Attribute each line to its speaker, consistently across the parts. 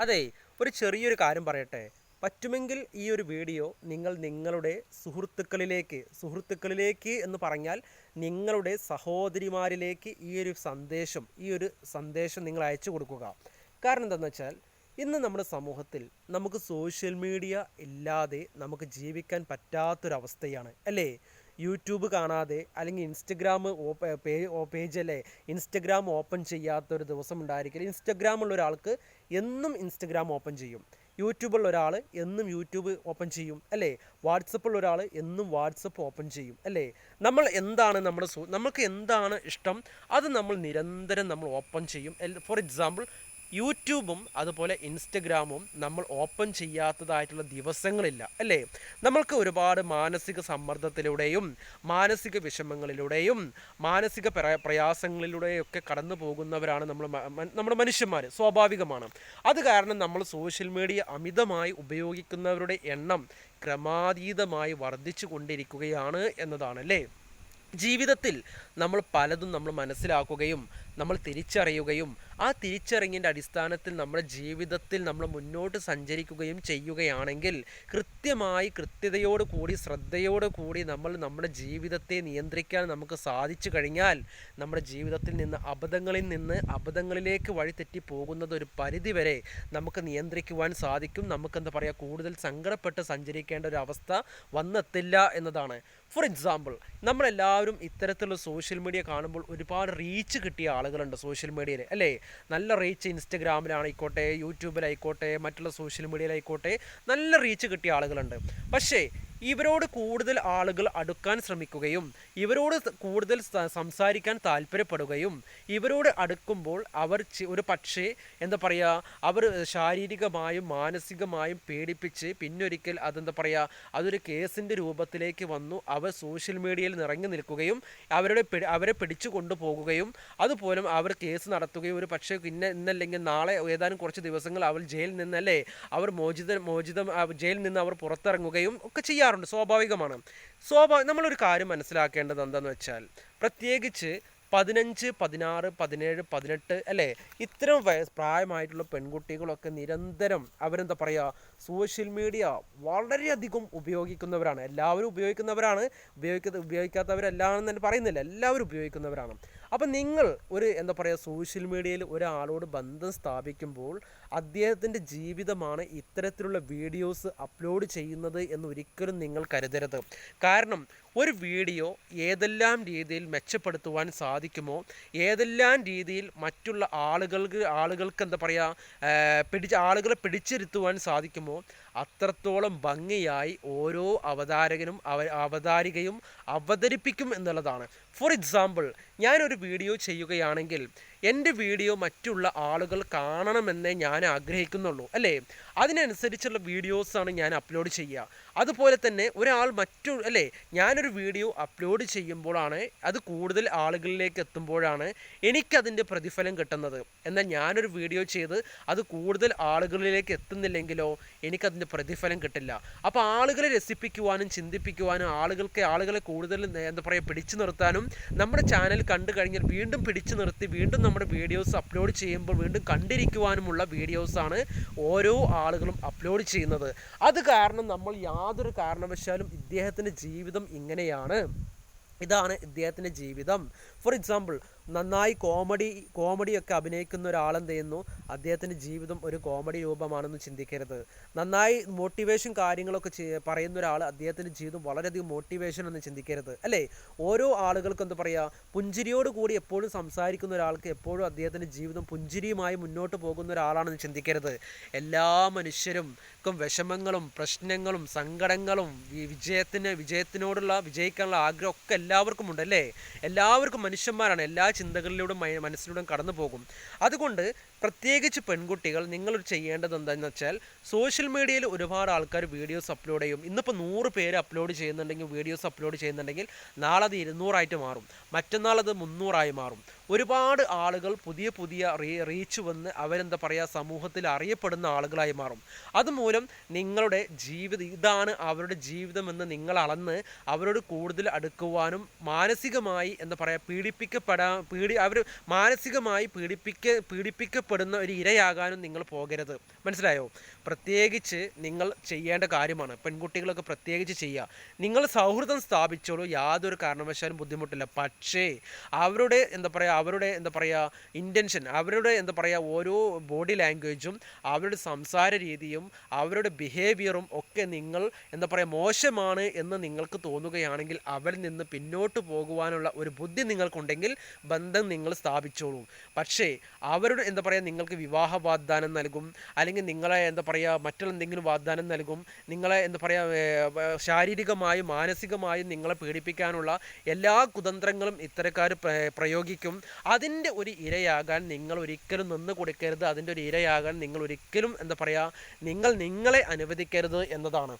Speaker 1: അതെ ഒരു ചെറിയൊരു കാര്യം പറയട്ടെ. പറ്റുമെങ്കിൽ ഈ ഒരു വീഡിയോ നിങ്ങൾ നിങ്ങളുടെ സുഹൃത്തുക്കളിലേക്ക് സുഹൃത്തുക്കളിലേക്ക് എന്ന് പറഞ്ഞാൽ നിങ്ങളുടെ സഹോദരിമാരിലേക്ക് ഈ ഒരു സന്ദേശം ഈ ഒരു സന്ദേശം നിങ്ങൾ അയച്ചു കൊടുക്കുക. കാരണം എന്താണെന്ന് വെച്ചാൽ ഇന്ന് നമ്മുടെ സമൂഹത്തിൽ നമുക്ക് സോഷ്യൽ മീഡിയ ഇല്ലാതെ നമുക്ക് ജീവിക്കാൻ പറ്റാത്തൊരവസ്ഥയാണ് അല്ലേ? യൂട്യൂബ് കാണാതെ അല്ലെങ്കിൽ ഇൻസ്റ്റഗ്രാം പേജ് അല്ലേ ഇൻസ്റ്റഗ്രാം ഓപ്പൺ ചെയ്യാത്തൊരു ദിവസം ഉണ്ടായിരിക്കില്ല. ഇൻസ്റ്റഗ്രാം ഉള്ള ഒരാൾക്ക് എന്നും ഇൻസ്റ്റഗ്രാം ഓപ്പൺ ചെയ്യും. യൂട്യൂബുള്ള ഒരാൾ എന്നും യൂട്യൂബ് ഓപ്പൺ ചെയ്യും അല്ലേ? വാട്സപ്പുള്ള ഒരാൾ എന്നും വാട്സപ്പ് ഓപ്പൺ ചെയ്യും അല്ലേ? നമ്മൾ എന്താണ് നമ്മുടെ നമുക്ക് എന്താണ് ഇഷ്ടം? അത് നമ്മൾ നിരന്തരം നമ്മൾ ഓപ്പൺ ചെയ്യും. ഫോർ എക്സാമ്പിൾ യൂട്യൂബും അതുപോലെ ഇൻസ്റ്റഗ്രാമും നമ്മൾ ഓപ്പൺ ചെയ്യാത്തതായിട്ടുള്ള ദിവസങ്ങളില്ല അല്ലേ? നമ്മൾക്ക് ഒരുപാട് മാനസിക സമ്മർദ്ദത്തിലൂടെയും മാനസിക വിഷമങ്ങളിലൂടെയും മാനസിക പ്രയാസങ്ങളിലൂടെയൊക്കെ കടന്നു പോകുന്നവരാണ് നമ്മൾ നമ്മുടെ മനുഷ്യന്മാർ സ്വാഭാവികമാണ്. അത് കാരണം നമ്മൾ സോഷ്യൽ മീഡിയ അമിതമായി ഉപയോഗിക്കുന്നവരുടെ എണ്ണം ക്രമാതീതമായി വർദ്ധിച്ചു കൊണ്ടിരിക്കുകയാണ് എന്നതാണ് അല്ലേ? ജീവിതത്തിൽ നമ്മൾ പലതും നമ്മൾ മനസ്സിലാക്കുകയും നമ്മൾ തിരിച്ചറിയുകയും ആ തിരിച്ചറിഞ്ഞതിന്റെ അടിസ്ഥാനത്തിൽ നമ്മുടെ ജീവിതത്തിൽ നമ്മൾ മുന്നോട്ട് സഞ്ചരിക്കുകയും ചെയ്യുകയാണെങ്കിൽ കൃത്യമായി കൃത്യതയോട് കൂടി ശ്രദ്ധയോട് കൂടി നമ്മൾ നമ്മുടെ ജീവിതത്തെ നിയന്ത്രിക്കാൻ നമുക്ക് സാധിച്ചു കഴിഞ്ഞാൽ നമ്മുടെ ജീവിതത്തിൽ നിന്ന് അബദ്ധങ്ങളിൽ നിന്ന് അബദ്ധങ്ങളിലേക്ക് വഴിതെറ്റി പോകുന്നത് ഒരു പരിധിവരെ നമുക്ക് നിയന്ത്രിക്കുവാൻ സാധിക്കും. നമുക്കെന്താ പറയുക കൂടുതൽ സങ്കടപ്പെട്ട് സഞ്ചരിക്കേണ്ട ഒരു അവസ്ഥ വന്നെത്തില്ല എന്നതാണ്. ഫോർ എക്സാമ്പിൾ നമ്മളെല്ലാവരും ഇത്തരത്തിലുള്ള സോഷ്യൽ മീഡിയ കാണുമ്പോൾ ഒരുപാട് റീച്ച് കിട്ടിയ ആളുകളുണ്ട് സോഷ്യൽ മീഡിയയിൽ. അല്ലേ? നല്ല റീച്ച് ഇൻസ്റ്റഗ്രാമിലായിക്കോട്ടെ യൂട്യൂബിലായിക്കോട്ടെ മറ്റുള്ള സോഷ്യൽ മീഡിയയിലായിക്കോട്ടെ നല്ല റീച്ച് കിട്ടിയ ആളുകളുണ്ട്. പക്ഷേ ഇവരോട് കൂടുതൽ ആളുകൾ അടുക്കാൻ ശ്രമിക്കുകയും ഇവരോട് കൂടുതൽ സംസാരിക്കാൻ താല്പര്യപ്പെടുകയും ഇവരോട് അടുക്കുമ്പോൾ അവർ ഒരു പക്ഷേ എന്താ പറയുക അവർ ശാരീരികമായും മാനസികമായും പേടിപ്പിച്ച് പിന്നൊരിക്കൽ അതെന്താ പറയുക അതൊരു കേസിന്റെ രൂപത്തിലേക്ക് വന്നു അവർ സോഷ്യൽ മീഡിയയിൽ നിറഞ്ഞു നിൽക്കുകയും അവരുടെ അവരെ പിടിച്ചു കൊണ്ടുപോകുകയും അതുപോലും അവർ കേസ് നടത്തുകയും ഒരു പക്ഷേ ഇന്ന ഇന്നല്ലെങ്കിൽ നാളെ ഏതാനും കുറച്ച് ദിവസങ്ങൾ അവർ ജയിലിൽ നിന്നല്ലേ അവർ മോചിത മോചിതം ജയിലിൽ നിന്ന് അവർ പുറത്തിറങ്ങുകയും ഒക്കെ ചെയ്യാറുണ്ട് സ്വാഭാവികമാണ്. സ്വാഭാവിക നമ്മളൊരു കാര്യം മനസ്സിലാക്കേണ്ടത് എന്താണെന്ന് വെച്ചാൽ പ്രത്യേകിച്ച് പതിനഞ്ച് പതിനാറ് പതിനേഴ് പതിനെട്ട് അല്ലേ? ഇത്തരം വയസ് പ്രായമായിട്ടുള്ള പെൺകുട്ടികളൊക്കെ നിരന്തരം അവരെന്താ പറയുക സോഷ്യൽ മീഡിയ വളരെയധികം ഉപയോഗിക്കുന്നവരാണ്. എല്ലാവരും ഉപയോഗിക്കുന്നവരാണ് ഉപയോഗിക്കുന്ന ഉപയോഗിക്കാത്തവരെല്ലാം തന്നെ പറയുന്നില്ല എല്ലാവരും ഉപയോഗിക്കുന്നവരാണ്. അപ്പം നിങ്ങൾ ഒരു എന്താ പറയുക സോഷ്യൽ മീഡിയയിൽ ഒരാളോട് ബന്ധം സ്ഥാപിക്കുമ്പോൾ അദ്ദേഹത്തിന്റെ ജീവിതമാണ് ഇത്തരത്തിലുള്ള വീഡിയോസ് അപ്ലോഡ് ചെയ്യുന്നത് എന്ന് ഒരിക്കലും നിങ്ങൾ കരുതരുത്. കാരണം ഒരു വീഡിയോ ഏതെല്ലാം രീതിയിൽ മെച്ചപ്പെടുത്തുവാൻ സാധിക്കുമോ? ഏതെല്ലാം രീതിയിൽ മറ്റുള്ള ആളുകൾക്ക് ആളുകൾക്ക് എന്താ പറയുക പിടിച്ച് ആളുകളെ പിടിച്ചിരുത്തുവാൻ സാധിക്കുമോ? അത്രത്തോളം ഭംഗിയായി ഓരോ അവതാരകനും അവ അവതാരികയും അവതരിപ്പിക്കും എന്നുള്ളതാണ്. ഫോർ എക്സാമ്പിൾ ഞാനൊരു വീഡിയോ ചെയ്യുകയാണെങ്കിൽ എന്റെ വീഡിയോ മറ്റുള്ള ആളുകൾ കാണണമെന്നേ ഞാൻ ആഗ്രഹിക്കുന്നുള്ളൂ അല്ലേ? അതിനനുസരിച്ചുള്ള വീഡിയോസാണ് ഞാൻ അപ്ലോഡ് ചെയ്യുക. അതുപോലെ തന്നെ ഒരാൾ മറ്റു അല്ലേ? ഞാനൊരു വീഡിയോ അപ്ലോഡ് ചെയ്യുമ്പോഴാണ് അത് കൂടുതൽ ആളുകളിലേക്ക് എത്തുമ്പോഴാണ് എനിക്കതിന്റെ പ്രതിഫലം കിട്ടുന്നത്. എന്നാൽ ഞാനൊരു വീഡിയോ ചെയ്ത് അത് കൂടുതൽ ആളുകളിലേക്ക് എത്തുന്നില്ലെങ്കിലോ എനിക്കതിന്റെ പ്രതിഫലം കിട്ടില്ല. അപ്പോൾ ആളുകളെ രസിപ്പിക്കുവാനും ചിന്തിപ്പിക്കുവാനും ആളുകൾക്ക് ആളുകളെ കൂടുതൽ എന്താ പറയുക പിടിച്ചു നിർത്താനും നമ്മുടെ ചാനൽ കണ്ടു കഴിഞ്ഞാൽ വീണ്ടും പിടിച്ചു നിർത്തി വീണ്ടും നമ്മുടെ വീഡിയോസ് അപ്ലോഡ് ചെയ്യുമ്പോൾ വീണ്ടും കണ്ടിരിക്കുവാനുമുള്ള വീഡിയോസാണ് ഓരോ ആളുകളും അപ്ലോഡ് ചെയ്യുന്നത്. അത് കാരണം നമ്മൾ യാതൊരു കാരണവശാലും ഇദ്ദേഹത്തിന്റെ ജീവിതം ഇങ്ങനെയാണ്. ഇതാണ് ഇദ്ദേഹത്തിന്റെ ജീവിതം. ഫോർ എക്സാമ്പിൾ നന്നായി കോമഡി കോമഡിയൊക്കെ അഭിനയിക്കുന്ന ഒരാളെന്ത് ചെയ്യുന്നു? അദ്ദേഹത്തിന്റെ ജീവിതം ഒരു കോമഡി രൂപമാണെന്ന് ചിന്തിക്കരുത്. നന്നായി മോട്ടിവേഷൻ കാര്യങ്ങളൊക്കെ പറയുന്ന ഒരാൾ അദ്ദേഹത്തിന്റെ ജീവിതം വളരെയധികം മോട്ടിവേഷൻ എന്ന് ചിന്തിക്കരുത്. അല്ലേ? ഓരോ ആളുകൾക്കും എന്താ പറയുക പുഞ്ചിരിയോട് കൂടി എപ്പോഴും സംസാരിക്കുന്ന ഒരാൾക്ക് എപ്പോഴും അദ്ദേഹത്തിന്റെ ജീവിതം പുഞ്ചിരിയുമായി മുന്നോട്ട് പോകുന്ന ഒരാളാണെന്ന് ചിന്തിക്കരുത്. എല്ലാ മനുഷ്യരും വിഷമങ്ങളും പ്രശ്നങ്ങളും സങ്കടങ്ങളും വിജയത്തിന് വിജയത്തിനോടുള്ള വിജയിക്കാനുള്ള ആഗ്രഹം ഒക്കെ എല്ലാവർക്കും ഉണ്ടല്ലേ എല്ലാവർക്കും മനുഷ്യന്മാരാണ്. എല്ലാ ചിന്തകളിലൂടെ മനസ്സിലൂടെ കടന്നു പോകും അതുകൊണ്ട് പ്രത്യേകിച്ച് പെൺകുട്ടികൾ നിങ്ങൾ ചെയ്യേണ്ടത് എന്താണെന്ന് വെച്ചാൽ സോഷ്യൽ മീഡിയയിൽ ഒരുപാട് ആൾക്കാർ വീഡിയോസ് അപ്ലോഡ് ചെയ്യും. ഇന്നിപ്പോൾ നൂറ് പേര് അപ്ലോഡ് ചെയ്യുന്നുണ്ടെങ്കിൽ വീഡിയോസ് അപ്ലോഡ് ചെയ്യുന്നുണ്ടെങ്കിൽ നാളെ അത് ഇരുന്നൂറായിട്ട് മാറും. മറ്റന്നാൾ അത് മുന്നൂറായി മാറും. ഒരുപാട് ആളുകൾ പുതിയ പുതിയ റീ റീച്ച് വന്ന് അവരെന്താ പറയുക സമൂഹത്തിൽ അറിയപ്പെടുന്ന ആളുകളായി മാറും. അതുമൂലം നിങ്ങളുടെ ജീവിതം ഇതാണ് അവരുടെ ജീവിതമെന്ന് നിങ്ങൾ അളന്ന് അവരോട് കൂടുതൽ അടുക്കുവാനും മാനസികമായി എന്താ പറയുക പീഡിപ്പിക്കപ്പെടാൻ പീഡി അവർ മാനസികമായി പീഡിപ്പിക്ക പീഡിപ്പിക്കപ്പെടുന്ന അകപ്പെടുന്ന ഒരു ഇരയാകാനും നിങ്ങൾ പോകരുത്. മനസ്സിലായോ? പ്രത്യേകിച്ച് നിങ്ങൾ ചെയ്യേണ്ട കാര്യമാണ്. പെൺകുട്ടികളൊക്കെ പ്രത്യേകിച്ച് ചെയ്യുക നിങ്ങൾ സൗഹൃദം സ്ഥാപിച്ചോളൂ. യാതൊരു കാരണവശാലും ബുദ്ധിമുട്ടില്ല. പക്ഷേ അവരുടെ എന്താ പറയുക അവരുടെ എന്താ പറയുക ഇന്റൻഷൻ അവരുടെ എന്താ പറയുക ഓരോ ബോഡി ലാംഗ്വേജും അവരുടെ സംസാര രീതിയും അവരുടെ ബിഹേവിയറും ഒക്കെ നിങ്ങൾ എന്താ പറയുക മോശമാണ് എന്ന് നിങ്ങൾക്ക് തോന്നുകയാണെങ്കിൽ അവരിൽ നിന്ന് പിന്നോട്ട് പോകുവാനുള്ള ഒരു ബുദ്ധി നിങ്ങൾക്കുണ്ടെങ്കിൽ ബന്ധം നിങ്ങൾ സ്ഥാപിച്ചോളൂ. പക്ഷേ അവരുടെ എന്താ പറയുക നിങ്ങൾക്ക് വിവാഹ വാഗ്ദാനം നൽകും. അല്ലെങ്കിൽ നിങ്ങളെ എന്താ പറയുക മറ്റുള്ളെന്തെങ്കിലും വാഗ്ദാനം നൽകും നിങ്ങളെ എന്താ പറയുക ശാരീരികമായും മാനസികമായും നിങ്ങളെ പീഡിപ്പിക്കാനുള്ള എല്ലാ കുതന്ത്രങ്ങളും ഇത്തരക്കാർ പ്രയോഗിക്കും. അതിന്റെ ഒരു ഇരയാകാൻ നിങ്ങൾ ഒരിക്കലും നിന്ന് കൊടുക്കരുത്. അതിന്റെ ഒരു ഇരയാകാൻ നിങ്ങൾ ഒരിക്കലും എന്താ പറയുക നിങ്ങൾ നിങ്ങളെ അനുവദിക്കരുത് എന്നതാണ്.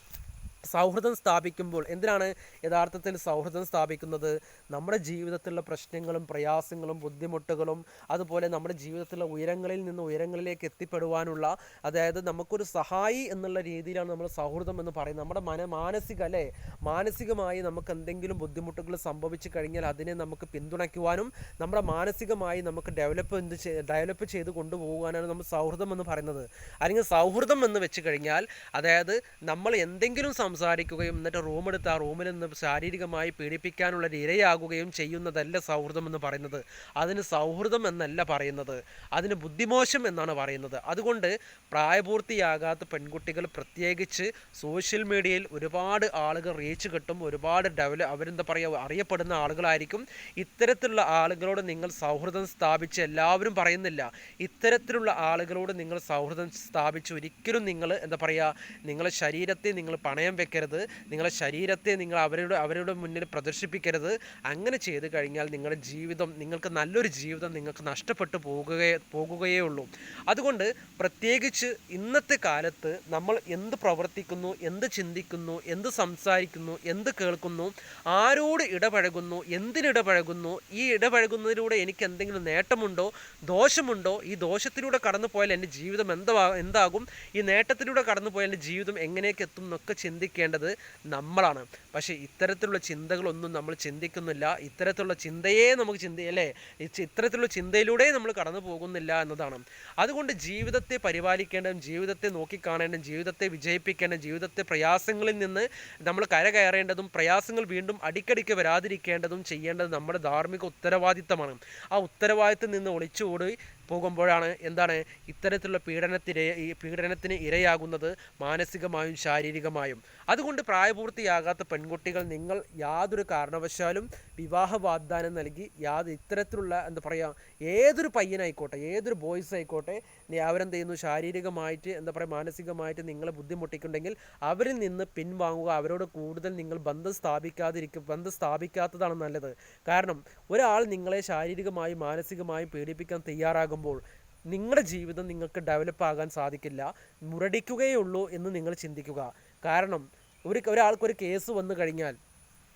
Speaker 1: സൗഹൃദം സ്ഥാപിക്കുമ്പോൾ എന്തിനാണ് യഥാർത്ഥത്തിൽ സൗഹൃദം സ്ഥാപിക്കുന്നത്? നമ്മുടെ ജീവിതത്തിലുള്ള പ്രശ്നങ്ങളും പ്രയാസങ്ങളും ബുദ്ധിമുട്ടുകളും അതുപോലെ നമ്മുടെ ജീവിതത്തിലുള്ള ഉയരങ്ങളിൽ നിന്ന് ഉയരങ്ങളിലേക്ക് എത്തിപ്പെടുവാനുള്ള അതായത് നമുക്കൊരു സഹായി എന്നുള്ള രീതിയിലാണ് നമ്മൾ സൗഹൃദം എന്ന് പറയുന്നത്. നമ്മുടെ മന മാനസിക അല്ലേ? മാനസികമായി നമുക്ക് എന്തെങ്കിലും ബുദ്ധിമുട്ടുകൾ സംഭവിച്ചു കഴിഞ്ഞാൽ അതിനെ നമുക്ക് പിന്തുണയ്ക്കുവാനും നമ്മുടെ മാനസികമായി നമുക്ക് ഡെവലപ്പ് എന്ത് ഡെവലപ്പ് ചെയ്ത് കൊണ്ടുപോകാനാണ് നമ്മൾ സൗഹൃദം എന്ന് പറയുന്നത്. അല്ലെങ്കിൽ സൗഹൃദം എന്ന് വെച്ച് കഴിഞ്ഞാൽ അതായത് നമ്മൾ എന്തെങ്കിലും സംസാരിക്കുകയും എന്നിട്ട് റൂമെടുത്ത് ആ റൂമിൽ നിന്ന് ശാരീരികമായി പീഡിപ്പിക്കാനുള്ള ഇരയാകുകയും ചെയ്യുന്നതല്ല സൗഹൃദം എന്ന് പറയുന്നത്. അതിന് സൗഹൃദം എന്നല്ല പറയുന്നത്. അതിന് ബുദ്ധിമോശം എന്നാണ് പറയുന്നത്. അതുകൊണ്ട് പ്രായപൂർത്തിയാകാത്ത പെൺകുട്ടികൾ പ്രത്യേകിച്ച് സോഷ്യൽ മീഡിയയിൽ ഒരുപാട് ആളുകൾ റീച്ച് കിട്ടും. ഒരുപാട് ഡെവലപ്പ് അവരെന്താ പറയുക അറിയപ്പെടുന്ന ആളുകളായിരിക്കും. ഇത്തരത്തിലുള്ള ആളുകളോട് നിങ്ങൾ സൗഹൃദം സ്ഥാപിച്ച് എല്ലാവരും പറയുന്നില്ല. ഇത്തരത്തിലുള്ള ആളുകളോട് നിങ്ങൾ സൗഹൃദം സ്ഥാപിച്ച് ഒരിക്കലും നിങ്ങൾ എന്താ പറയുക നിങ്ങളുടെ ശരീരത്തെ നിങ്ങൾ പണയം വെക്കരുത്. നിങ്ങളുടെ ശരീരത്തെ നിങ്ങൾ അവരുടെ അവരുടെ മുന്നിൽ പ്രദർശിപ്പിക്കരുത്. അങ്ങനെ ചെയ്തു കഴിഞ്ഞാൽ നിങ്ങളുടെ ജീവിതം നിങ്ങൾക്ക് നല്ലൊരു ജീവിതം നിങ്ങൾക്ക് നഷ്ടപ്പെട്ടു പോകുകയേ പോകുകയേ ഉള്ളൂ. അതുകൊണ്ട് പ്രത്യേകിച്ച് ഇന്നത്തെ കാലത്ത് നമ്മൾ എന്ത് പ്രവർത്തിക്കുന്നു എന്ത് ചിന്തിക്കുന്നു എന്ത് സംസാരിക്കുന്നു എന്ത് കേൾക്കുന്നു ആരോട് ഇടപഴകുന്നു എന്തിനിടപഴകുന്നു ഈ ഇടപഴകുന്നതിലൂടെ എനിക്ക് എന്തെങ്കിലും നേട്ടമുണ്ടോ ദോഷമുണ്ടോ ഈ ദോഷത്തിലൂടെ കടന്നു പോയാൽ എന്റെ ജീവിതം എന്താ എന്താകും ഈ നേട്ടത്തിലൂടെ കടന്നു പോയാൽ എന്റെ ജീവിതം എങ്ങനെയൊക്കെ എത്തും എന്നൊക്കെ ചിന്തിക്കേണ്ടത് നമ്മളാണ്. പക്ഷേ ഇത്തരത്തിലുള്ള ചിന്തകളൊന്നും നമ്മൾ ചിന്തിക്കുന്നില്ല. ഇത്തരത്തിലുള്ള ചിന്തയെ നമുക്ക് ചിന്തി അല്ലേ? ഇത്തരത്തിലുള്ള ചിന്തയിലൂടെ നമ്മൾ കടന്നു പോകുന്നില്ല എന്നതാണ്. അതുകൊണ്ട് ജീവിതത്തെ പരിപാലിക്കേണ്ടതും ജീവിതത്തെ നോക്കിക്കാണേണ്ടതും ജീവിതത്തെ വിജയിപ്പിക്കേണ്ടതും ജീവിതത്തെ പ്രയാസങ്ങളിൽ നിന്ന് നമ്മൾ കരകയറേണ്ടതും പ്രയാസങ്ങൾ വീണ്ടും അടിക്കടിക്ക് വരാതിരിക്കേണ്ടതും ചെയ്യേണ്ടത് നമ്മുടെ ധാർമ്മിക ഉത്തരവാദിത്തമാണ്. ആ ഉത്തരവാദിത്തം നിന്ന് ഒളിച്ചുകൂടി പോകുമ്പോഴാണ് എന്താണ് ഇത്തരത്തിലുള്ള പീഡനത്തിന് പീഡനത്തിന് ഇരയാകുന്നത് മാനസികമായും ശാരീരികമായും. അതുകൊണ്ട് പ്രായപൂർത്തിയാകാത്ത പെൺകുട്ടികൾ നിങ്ങൾ യാതൊരു കാരണവശാലും വിവാഹ വാഗ്ദാനം നൽകി യാതൊരു ഇത്തരത്തിലുള്ള എന്താ പറയുക ഏതൊരു പയ്യനായിക്കോട്ടെ ഏതൊരു ബോയ്സ് ആയിക്കോട്ടെ അവരെന്ത് ചെയ്യുന്നു? ശാരീരികമായിട്ട് എന്താ പറയുക മാനസികമായിട്ട് നിങ്ങളെ ബുദ്ധിമുട്ടിക്കുണ്ടെങ്കിൽ അവരിൽ നിന്ന് പിൻവാങ്ങുക അവരോട് കൂടുതൽ നിങ്ങൾ ബന്ധം സ്ഥാപിക്കാതിരിക്കും ബന്ധം സ്ഥാപിക്കാത്തതാണ് നല്ലത്. കാരണം ഒരാൾ നിങ്ങളെ ശാരീരികമായും മാനസികമായും പീഡിപ്പിക്കാൻ തയ്യാറാകുമ്പോൾ നിങ്ങളുടെ ജീവിതം നിങ്ങൾക്ക് ഡെവലപ്പ് ആകാൻ സാധിക്കില്ല. മുരടിക്കുകയുള്ളൂ എന്ന് നിങ്ങൾ ചിന്തിക്കുക. കാരണം ഒരു ഒരാൾക്കൊരു കേസ് വന്നു കഴിഞ്ഞാൽ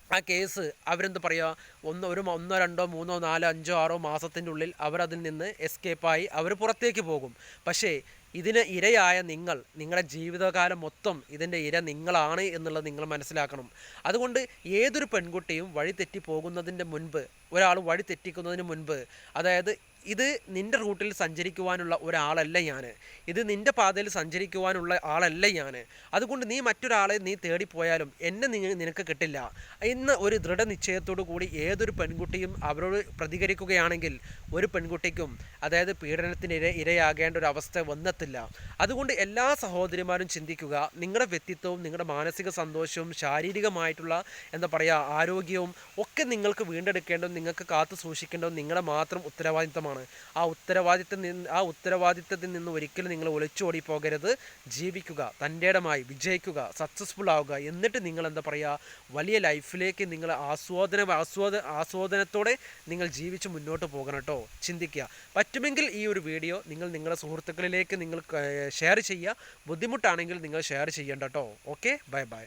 Speaker 1: ആ കേസ് അവരെന്ത് പറയുക ഒന്ന് ഒരു ഒന്നോ രണ്ടോ മൂന്നോ നാലോ അഞ്ചോ ആറോ മാസത്തിന്റെ ഉള്ളിൽ അവരതിൽ നിന്ന് എസ്കേപ്പായി അവർ പുറത്തേക്ക് പോകും. പക്ഷേ ഇതിന് ഇരയായ നിങ്ങൾ നിങ്ങളുടെ ജീവിതകാലം മൊത്തം ഇതിന്റെ ഇര നിങ്ങളാണ് എന്നുള്ളത് നിങ്ങൾ മനസ്സിലാക്കണം. അതുകൊണ്ട് ഏതൊരു പെൺകുട്ടിയും വഴി തെറ്റി പോകുന്നതിന്റെ മുൻപ് ഒരാൾ വഴി തെറ്റിക്കുന്നതിന് മുൻപ് അതായത് ഇത് നിന്റെ റൂട്ടിൽ സഞ്ചരിക്കുവാനുള്ള ഒരാളല്ല ഞാൻ ഇത് നിന്റെ പാതയിൽ സഞ്ചരിക്കുവാനുള്ള ആളല്ല ഞാൻ അതുകൊണ്ട് നീ മറ്റൊരാളെ നീ തേടിപ്പോയാലും എന്നെ നീ നിനക്ക് കിട്ടില്ല. ഇന്ന് ഒരു ദൃഢനിശ്ചയത്തോടു കൂടി ഏതൊരു പെൺകുട്ടിയും അവരോട് പ്രതികരിക്കുകയാണെങ്കിൽ ഒരു പെൺകുട്ടിക്കും അതായത് പീഡനത്തിന് ഇര ഇരയാകേണ്ട ഒരു അവസ്ഥ വന്നെത്തില്ല. അതുകൊണ്ട് എല്ലാ സഹോദരിമാരും ചിന്തിക്കുക നിങ്ങളുടെ വ്യക്തിത്വവും നിങ്ങളുടെ മാനസിക സന്തോഷവും ശാരീരികമായിട്ടുള്ള എന്താ പറയുക ആരോഗ്യവും ഒക്കെ നിങ്ങൾക്ക് വീണ്ടെടുക്കേണ്ടതും നിങ്ങൾക്ക് കാത്തു സൂക്ഷിക്കേണ്ടതും നിങ്ങളുടെ മാത്രം ഉത്തരവാദിത്തമാണ്. ആ ഉത്തരവാദിത്തം നിന്ന് ആ ഉത്തരവാദിത്തത്തിൽ നിന്ന് ഒരിക്കലും നിങ്ങൾ ഒളിച്ചോടി പോകരുത് ജീവിക്കുക തന്റെടമായി വിജയിക്കുക സക്സസ്ഫുൾ ആവുക. എന്നിട്ട് നിങ്ങൾ എന്താ പറയുക? വലിയ ലൈഫിലേക്ക് നിങ്ങൾ ആസ്വാദന ആസ്വാദ ആസ്വാദനത്തോടെ നിങ്ങൾ ജീവിച്ച് മുന്നോട്ട് പോകണം കേട്ടോ. ചിന്തിക്കുക. പറ്റുമെങ്കിൽ ഈ ഒരു വീഡിയോ നിങ്ങൾ നിങ്ങളുടെ സുഹൃത്തുക്കളിലേക്ക് നിങ്ങൾ ഷെയർ ചെയ്യുക. ബുദ്ധിമുട്ടാണെങ്കിൽ നിങ്ങൾ ഷെയർ ചെയ്യേണ്ട കേട്ടോ. Okay bye bye